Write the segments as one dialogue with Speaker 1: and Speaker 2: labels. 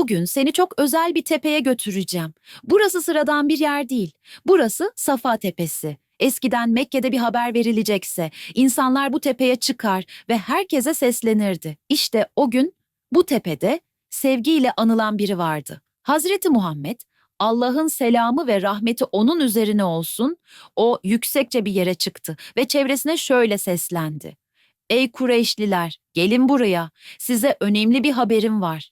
Speaker 1: Bugün seni çok özel bir tepeye götüreceğim. Burası sıradan bir yer değil. Burası Safa Tepesi. Eskiden Mekke'de bir haber verilecekse insanlar bu tepeye çıkar ve herkese seslenirdi. İşte o gün bu tepede sevgiyle anılan biri vardı. Hazreti Muhammed, Allah'ın selamı ve rahmeti onun üzerine olsun, o yüksekçe bir yere çıktı ve çevresine şöyle seslendi. Ey Kureyşliler, gelin buraya. Size önemli bir haberim var.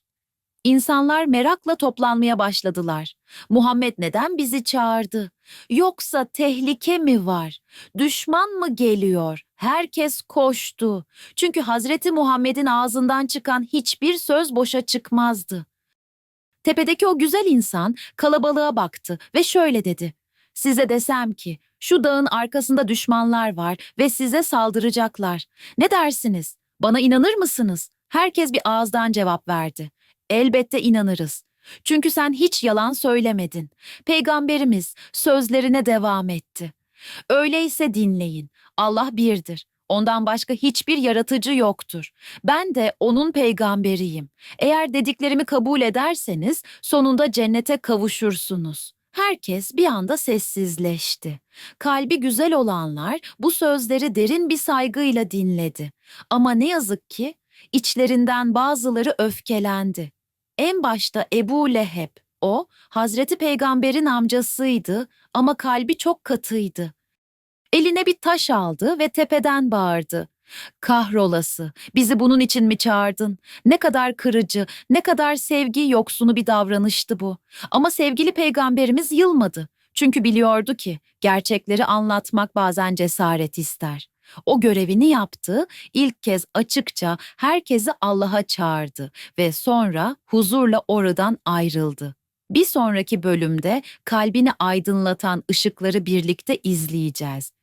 Speaker 1: İnsanlar merakla toplanmaya başladılar. Muhammed neden bizi çağırdı? Yoksa tehlike mi var? Düşman mı geliyor? Herkes koştu. Çünkü Hazreti Muhammed'in ağzından çıkan hiçbir söz boşa çıkmazdı. Tepedeki o güzel insan kalabalığa baktı ve şöyle dedi. Size desem ki şu dağın arkasında düşmanlar var ve size saldıracaklar. Ne dersiniz? Bana inanır mısınız? Herkes bir ağızdan cevap verdi. Elbette inanırız. Çünkü sen hiç yalan söylemedin. Peygamberimiz sözlerine devam etti. Öyleyse dinleyin. Allah birdir. Ondan başka hiçbir yaratıcı yoktur. Ben de onun peygamberiyim. Eğer dediklerimi kabul ederseniz sonunda cennete kavuşursunuz. Herkes bir anda sessizleşti. Kalbi güzel olanlar bu sözleri derin bir saygıyla dinledi. Ama ne yazık ki içlerinden bazıları öfkelendi. En başta Ebu Leheb. O Hazreti Peygamber'in amcasıydı ama kalbi çok katıydı. Eline bir taş aldı ve tepeden bağırdı. Kahrolası, bizi bunun için mi çağırdın? Ne kadar kırıcı, ne kadar sevgi yoksunu bir davranıştı bu. Ama sevgili peygamberimiz yılmadı. Çünkü biliyordu ki gerçekleri anlatmak bazen cesaret ister. O görevini yaptı, ilk kez açıkça herkesi Allah'a çağırdı ve sonra huzurla oradan ayrıldı. Bir sonraki bölümde kalbini aydınlatan ışıkları birlikte izleyeceğiz.